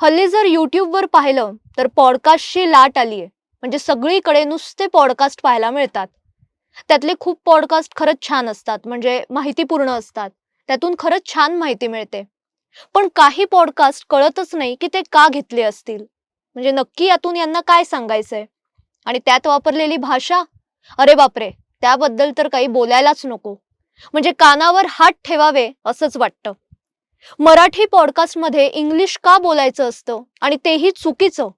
हल्ली जर युट्यूबवर पाहिलं तर पॉडकास्टची लाट आली आहे म्हणजे सगळीकडे नुसते पॉडकास्ट पाहायला मिळतात. त्यातले खूप पॉडकास्ट खरंच छान असतात म्हणजे माहितीपूर्ण असतात. त्यातून खरंच छान माहिती मिळते. पण काही पॉडकास्ट कळतच नाही की ते का घेतले असतील. म्हणजे नक्की यातून यांना काय सांगायचंय? आणि त्यात वापरलेली भाषा? अरे बापरे! त्याबद्दल तर काही बोलायलाच नको. म्हणजे कानावर हात ठेवावे असंच वाटतं. मराठी पॉडकास्टमध्ये इंग्लिश का बोलायचं असतं? आणि तेही चुकीचं.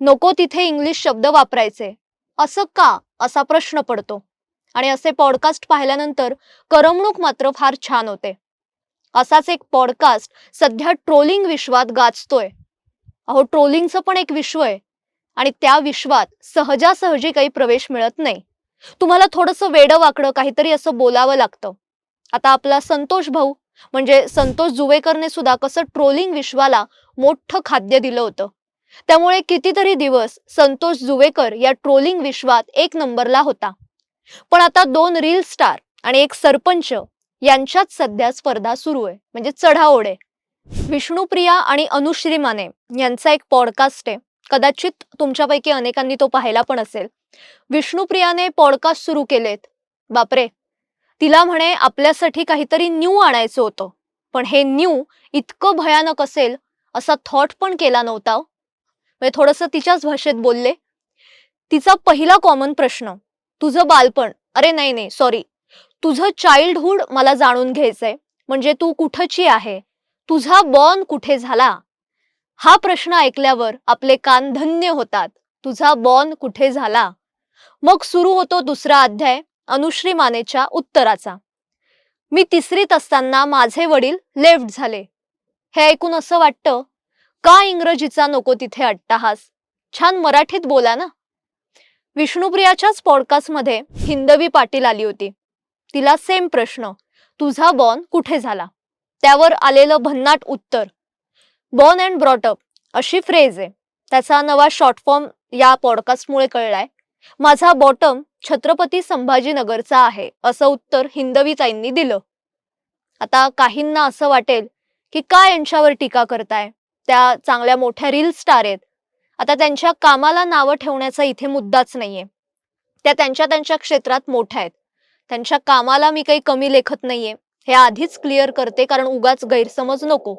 नको तिथे इंग्लिश शब्द वापरायचे. असं का? असा प्रश्न पडतो. आणि असे पॉडकास्ट पाहिल्यानंतर करमणूक मात्र फार छान होते. असाच एक पॉडकास्ट सध्या ट्रोलिंग विश्वात गाजतोय. अहो ट्रोलिंगचं पण एक विश्व आहे. आणि त्या विश्वात सहजासहजी काही प्रवेश मिळत नाही. तुम्हाला थोडंसं वेडं वाकडं काहीतरी असं बोलावं लागतं. आता आपला संतोष भाऊ म्हणजे संतोष जुवेकरने सुद्धा कसं ट्रोलिंग विश्वाला मोठं खाद्य दिलं होतं. त्यामुळे कितीतरी दिवस संतोष जुवेकर या ट्रोलिंग विश्वात एक नंबरला होता. पण आता दोन रील स्टार आणि एक सरपंच यांच्यात सध्या स्पर्धा सुरू आहे. म्हणजे चढाओढ. आहे विष्णुप्रिया आणि अनुश्री माने यांचा एक पॉडकास्ट आहे. कदाचित तुमच्यापैकी अनेकांनी तो पाहिला पण असेल. विष्णुप्रियाने पॉडकास्ट सुरू केलेत. बापरे. तिला म्हणे आपल्यासाठी काहीतरी न्यू आणायचं होतं. पण हे न्यू इतकं भयानक असेल असा थॉट पण केला नव्हता हो. म्हणजे थोडंसं तिच्याच भाषेत बोलले. तिचा पहिला कॉमन प्रश्न तुझं बालपण. अरे नाही नाही सॉरी तुझं चाइल्डहुड मला जाणून घ्यायचंय. म्हणजे तू कुठची आहे? तुझा बॉर्न कुठे झाला? हा प्रश्न ऐकल्यावर आपले कान धन्य होतात. तुझा बॉर्न कुठे झाला? मग सुरू होतो दुसरा अध्याय. अनुश्री मानेच्या उत्तराचा. मी तिसरीत असताना माझे वडील लेफ्ट झाले. हे ऐकून असं वाटतं का इंग्रजीचा नको तिथे अट्टाहास? छान मराठीत बोला ना. विष्णुप्रियाच्याच पॉडकास्टमध्ये हिंदवी पाटील आली होती. तिला सेम प्रश्न तुझा बॉर्न कुठे झाला? त्यावर आलेलं भन्नाट उत्तर बॉर्न अँड ब्रॉटअप अशी फ्रेज आहे. त्याचा नवा शॉर्ट फॉर्म या पॉडकास्टमुळे कळलाय. माझा बॉटम छत्रपती संभाजीनगरचा आहे असं उत्तर हिंदवीताईंनी दिलं. आता काहींना असं वाटेल की का यांच्यावर टीका करताय? त्या चांगल्या मोठ्या रील स्टार आहेत. आता त्यांच्या कामाला नावं ठेवण्याचा इथे मुद्दाच नाहीये. त्या त्यांच्या त्यांच्या क्षेत्रात मोठ्या आहेत. त्यांच्या कामाला मी काही कमी लेखत नाहीये. हे आधीच क्लिअर करते कारण उगाच गैरसमज नको.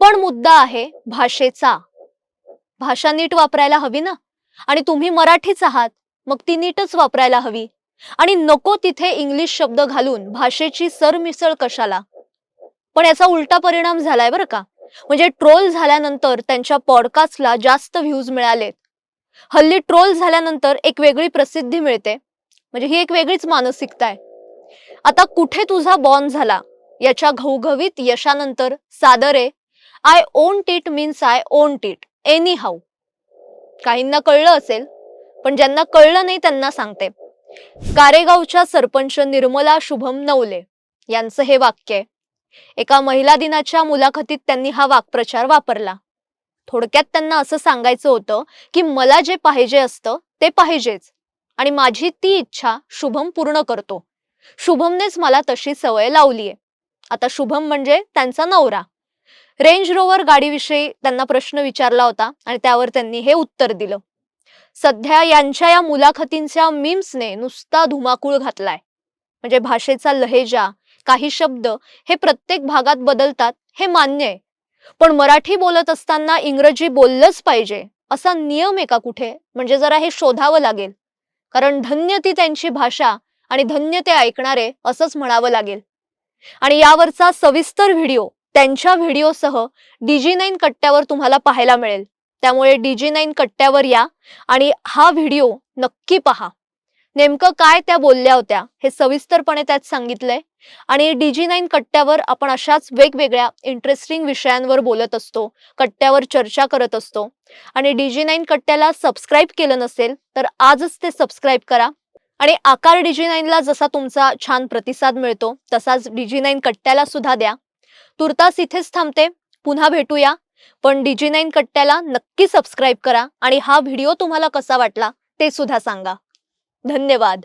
पण मुद्दा आहे भाषेचा. भाषा नीट वापरायला हवी ना? आणि तुम्ही मराठीच आहात. मग ती नीटच वापरायला हवी. आणि नको तिथे इंग्लिश शब्द घालून भाषेची सरमिसळ कशाला? पण याचा उलटा परिणाम झालाय बरं का. म्हणजे ट्रोल झाल्यानंतर त्यांच्या पॉडकास्टला जास्त व्ह्यूज मिळालेत. हल्ली ट्रोल झाल्यानंतर एक वेगळी प्रसिद्धी मिळते. म्हणजे ही एक वेगळीच मानसिकता आहे. आता कुठे तुझा बॉर्न झाला? याच्या घवघवीत यशानंतर Sadre I own it means I own it anyhow काहींना कळलं असेल पण ज्यांना कळलं नाही त्यांना सांगते. कारेगावच्या सरपंच निर्मला शुभम नवले यांचं हे वाक्य आहे. एका महिला दिनाच्या मुलाखतीत त्यांनी हा वाक्प्रचार वापरला. थोडक्यात त्यांना असं सांगायचं होतं की मला जे पाहिजे असतं ते पाहिजेच आणि माझी ती इच्छा शुभम पूर्ण करतो. शुभमनेच मला तशी सवय लावलीये. आता शुभम म्हणजे त्यांचा नवरा. रेंज रोवर गाडीविषयी त्यांना प्रश्न विचारला होता आणि त्यावर त्यांनी हे उत्तर दिलं. सध्या यांच्या या मुलाखतींच्या मीम्सने नुसता धुमाकूळ घातलाय. म्हणजे भाषेचा लहेजा काही शब्द हे प्रत्येक भागात बदलतात हे मान्य आहे. पण मराठी बोलत असताना इंग्रजी बोललंच पाहिजे असा नियम आहे का कुठे? म्हणजे जरा हे शोधावं लागेल. कारण धन्य ती त्यांची भाषा आणि धन्य ते ऐकणारे असंच म्हणावं लागेल. आणि यावरचा सविस्तर व्हिडिओ त्यांच्या व्हिडिओसह डीजी नाईन कट्ट्यावर तुम्हाला पाहायला मिळेल. त्यामुळे डीजी नाईन कट्ट्यावर या आणि हा व्हिडिओ नक्की पहा. नेमकं काय त्या बोलल्या होत्या हे सविस्तरपणे त्यात सांगितलंय आणि डीजी नाईन कट्ट्यावर आपण अशाच वेगवेगळ्या इंटरेस्टिंग विषयांवर बोलत असतो कट्ट्यावर चर्चा करत असतो आणि डीजी नाईन कट्ट्याला सबस्क्राईब केलं नसेल तर आजच ते सबस्क्राईब करा आणि आकार डीजी नाईनला जसा तुमचा छान प्रतिसाद मिळतो तसाच डीजी नाईन कट्ट्याला सुद्धा द्या. तुर्तास इथेच थांबते पुन्हा भेटूया. पण डीजी नाईन कट्ट्याला नक्की सबस्क्राईब करा आणि हा व्हिडिओ तुम्हाला कसा वाटला ते सुद्धा सांगा. धन्यवाद.